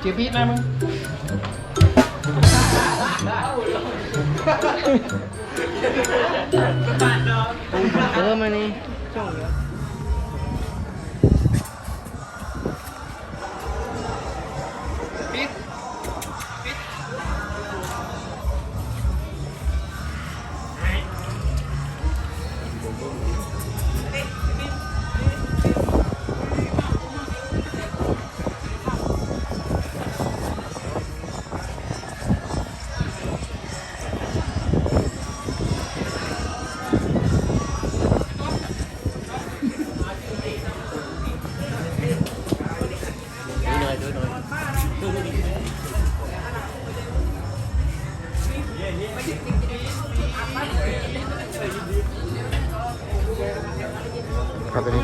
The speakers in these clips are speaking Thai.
เจียพีดนะมึงเออมานี่พี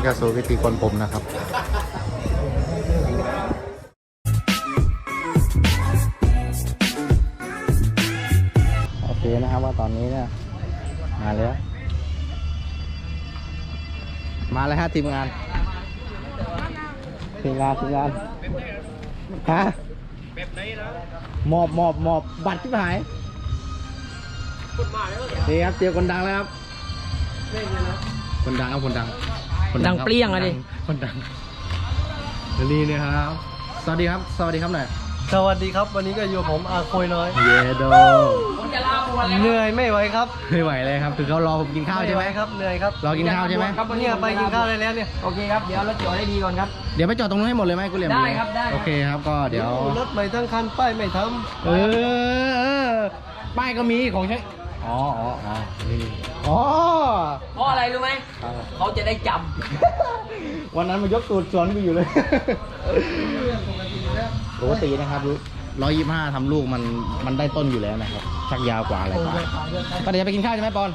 ก็สู่วิธีคนผมนะครับโอเคนะครับว่าตอนนี้เนี่ยมาแล้ว มาแล้วฮะทีมงานทีมงานทีมงานฮะหมอบหมอบหมอบบัตรที่หายนี่ครับเจอคนดังแล้วครับคนดังครับคนดัง ดังครับเปรี้ยงอะดิ คนดังแล้วนี่นะครับ สวัสดีครับ สวัสดีครับหน่อยสวัสดีครับ วันนี้ก็อยู่ผมอาโคยน้อย เยโดเหนื่อยไม่ไหวครับไม่ไหวเลยครับ คือเขารอผมกินข้าวใช่ไหมวครับเหนื่อยครับ รอกินข้าวใช่ไหมครับเนี่ยไปกินข้าวได้แล้วเนี่ย โอเคครับ เดี๋ยวเราจอดให้ดีก่อนครับ เดี๋ยวไปจอดตรงนู้นให้หมดเลยไหมกูเหลี่ยมได้ครับได้ครับ โอเคครับ ก็เดี๋ยว รถใหม่ทั้งคันป้ายไม่ทเออเออป้ายก็มีของใช้ อ๋ออ๋ออ๋อนี่อ๋อ เพราะอะไรรู้ไหมเขาจะได้จวันนั้นมายกตูดสวนกูอยู่เลย ปกตินะครับร้อยยี่ห้าทำลูกมันมันได้ต้นอยู่แล้วนะครับ ชักยาวกว่าอะไรกว่าก็เดี๋ยวจะไปกินข้าวใช่ไหมปอน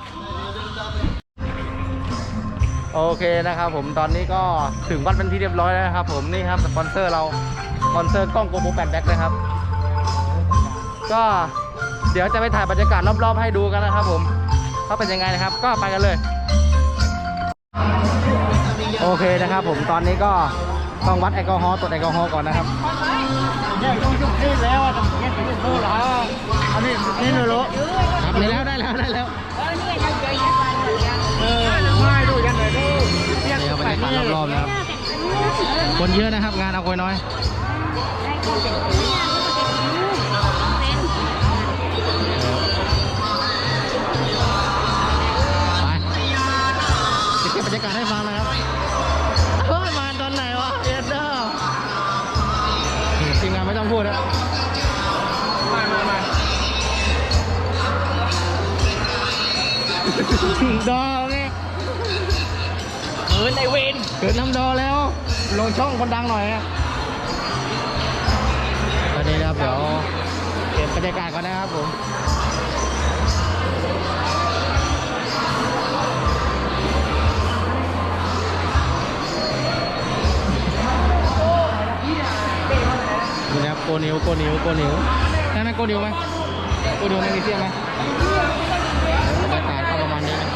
โอเคนะครับผมตอนนี้ก็ถึงวัดเป็นที่เรียบร้อยแล้วนะครับ ผมนี่ครับสปอนเซอร์เราสปอนเซอร์กล้องโกโบแปดแบ็คนะครับ ก็เดี๋ยวจะไปถ่ายบรรยากาศรอบๆให้ดูกันนะครับผมว่าเป็นยังไงนะครับ ก็ไปกันเลย โอเคนะครับ ผมตอนนี้ก็ต้องวัดแอลกอฮอล์ตรวจแอลกอฮอล์ก่อนนะครับเนี่ยต้องยกขึ้นแล้วอะต้องเย็นไปเรื่อยๆแล้วอันนี้นี่เลยรู้ครับได้แล้วได้แล้วได้แล้วเออไม่ดูยันเลยดูนี่ครับรรยากาศรอบๆนะครับคนเยอะนะครับ งานเอาคอยน้อย ดอไงำเหินไอเวนเกิดน้ำดอแล้ว ลงช่องคนดังหน่อยนะตอนนี้นะครับเดี๋ยวเก็บบรรยากาศก่อนนะครับผมนี่นะครับโกนิวโกนิวโกนิวใช่ไหมโกนิวไหมโกนิวแมกนีเซียมไหมบรรยากาศก็ประมา ณนี้นะ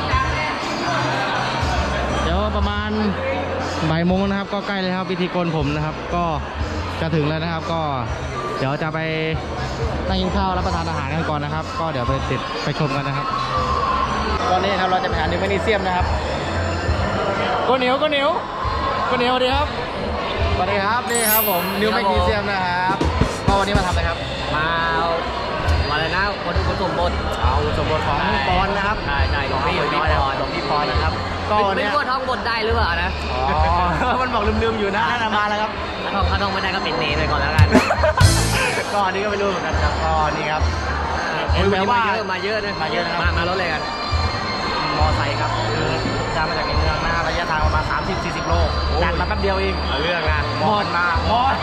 เดี๋ยวประมาณบ่ายโมงนะครับ ก็ใกล้เลยครับพิธีโกนผมนะครับ ก็จะถึงแล้วนะครับ ก็เดี๋ยวจะไปนั่งกินข้าวรับประทานอาหารกันก่อนนะครับ ก็เดี๋ยวไปติดไปชมกันนะครับ ตอนนี้ครับเราจะไปหานิวแมกนีเซียมนะครับโกนิวโกนิวโกนิวสวัสดีครับสวัสดีครับนี่ครับผมนิวแมกนีเซียมนะครับก็วันนี้มาทำอะไรครับมา มาเลยนะคนคนสมบทเอาสมบทของปอนนะครับใช่ใช่หลวงพี่น้อยปอนหลวงพี่ปอนนะครับก็ก็วันไม่เนี้ยรู้ว่าท้องบทได้หรือเปล่านะอ๋อมันบอกลืมๆอยู่นะน่าจะมาแล้วครับถ้าท้องถ้าท้องไม่ได้ก็เป็นเนรไปก่อนแล้วกันก็อันนี้ก็ไม่รู้เหมือนกันครับก็นี่ครับเห็นแม้แบบว่าว่าเยอะมาเยอะนะมาเยอะนะครับมามารถเลยกันมอไซค์ครับคือจะมาจากในเมืองนะระยะทางประมาณ30-40 โลจัดมาแป๊บเดียวเองเอาเรื่องนะหมดมาหมด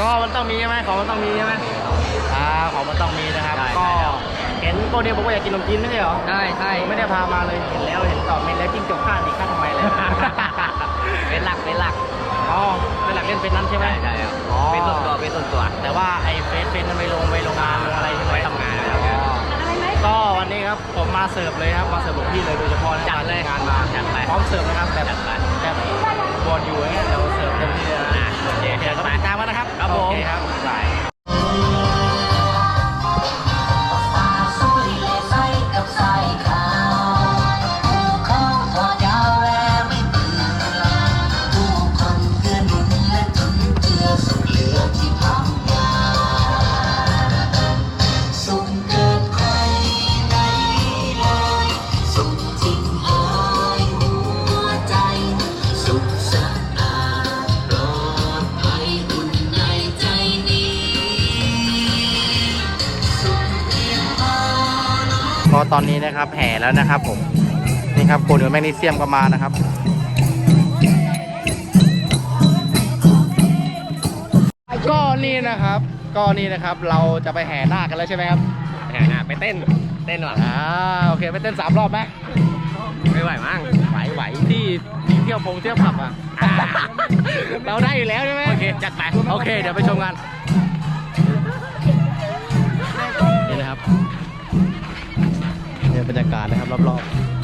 ก็มันต้องมีใช่ไหมของมันต้องมีใช่ไหม อ่าของมันต้องมีนะครับใช่ก็ใช่ครับ เห็นโกเดียบอกว่าอยากกินขนมจีนไม่ใช่เหรอใช่ใช่ไม่ได้พามาเลยเห็นแล้วเห็นตอบเมนแล้วจิ้งจกข้างอีกข้างทำไมเลย เป็นหลักเป็นหลักอ๋อเป็นหลักเล่นเป็นนั้นใช่ไหม ใช่ใช่ครับอ๋อ เป็นส่วนตัวเป็นส่วนตัว แต่ว่าไอ้เฟซเฟซมันไปลงไปโรงงานลงอะไรใช่ไหมไว้ทำงานไว้ทำงาน อ๋อก็วันนี้ครับผมมาเสิร์ฟเลยครับมาเสิร์ฟหลวงพี่เลยโดยเฉพาะนะจัดเลยงานมาจัดไปพร้อมเสิร์ฟนะครับแบบจัดไปแบบบอลอยู่อย่างเงี้ยเดี๋ยวเสิร์ฟเต็มที่เลยนะ อะโอเคเดี๋ยวก็ไปไปตามมานะครับครับผม โอเครา ตอนนี้นะครับ แห่แล้วนะครับ ผมนี่ครับคนกับแมกนีเซียมก็มานะครับก็นี่นะครับ ก็นี่นะครับ เราจะไปแห่นาคกันแล้วใช่ไหมครับแหมน่ะไปเต้นเต้นหรออ่าโอเคไปเต้นสามรอบไหมไม่ไหวมั้งไหวไหวที่ที่เที่ยวพงเที่ยวผับอะเราได้อยู่แล้วใช่ไหมโอเคจัดไปโอเคเดี๋ยวไปชมกันนี่ บรรยากาศนะครับรอบๆ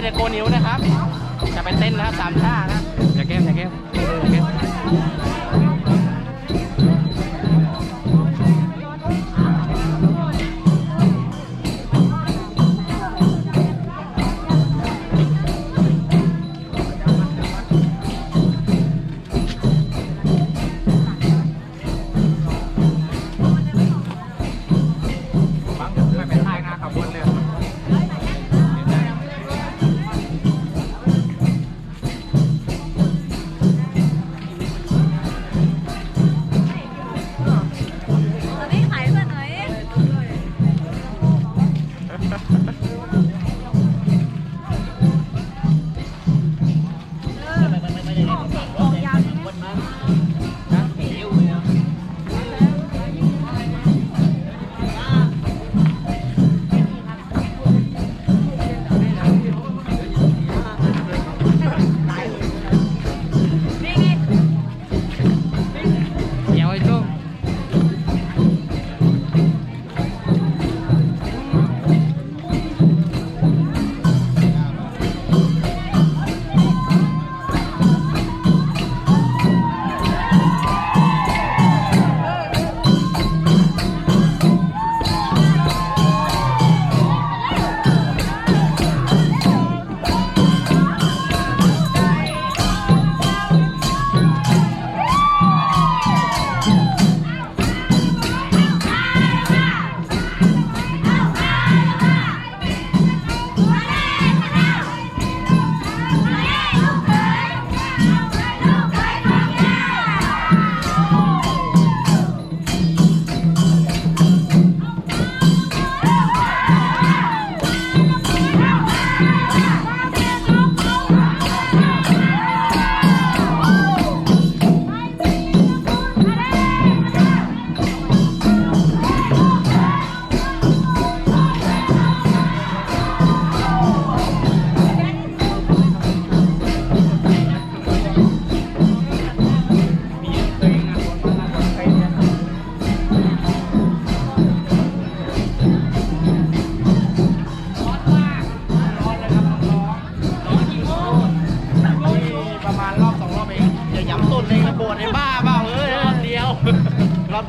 นนี้จะมาเต้นในโกนิ้วนะครับ จะไปเต้นนะครับสามท่านะ อย่าแก้มอย่าแก้มอย่าแก้ม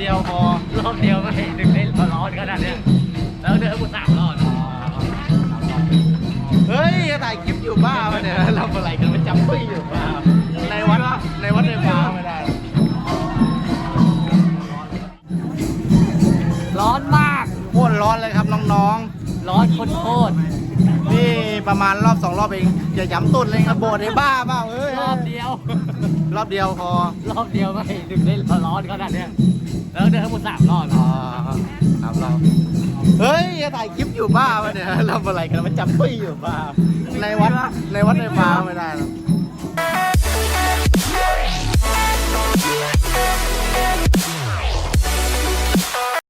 เดียวพอรอบเดียวไม่ถึงได้ร้อนขนาดเนี้ยแล้วเดินกูสามรอบโเฮ้ยถ่ายคลิปอยู่บ้าปะเนี่ยทำอะไรกันมันจำไม่อยู่บ้าในวัดในวัดในฟ้าไม่ได้ ร้อนมากโคตรร้อนเลยครับน้องร้อนโคตรโคตรๆนี่ประมาณรอบสองรอบเอง อย่าย้ำตุนเลยครับโบดไอ้บ้าเปล่าเอ้ยรอบเดียว รอบเดียวพอรอบเดียวไม่ถึงได้ร้อนขนาดเนี้ยแล้วเดินทั้งหมดสามรอบอ๋อครับเราเฮ้ยถ่ายคลิปอยู่บ้าปะเนี่ยทำอะไรกันมันจำไม่อยู่บ้าในวัดในวัดในฟ้าไม่ได้หรอก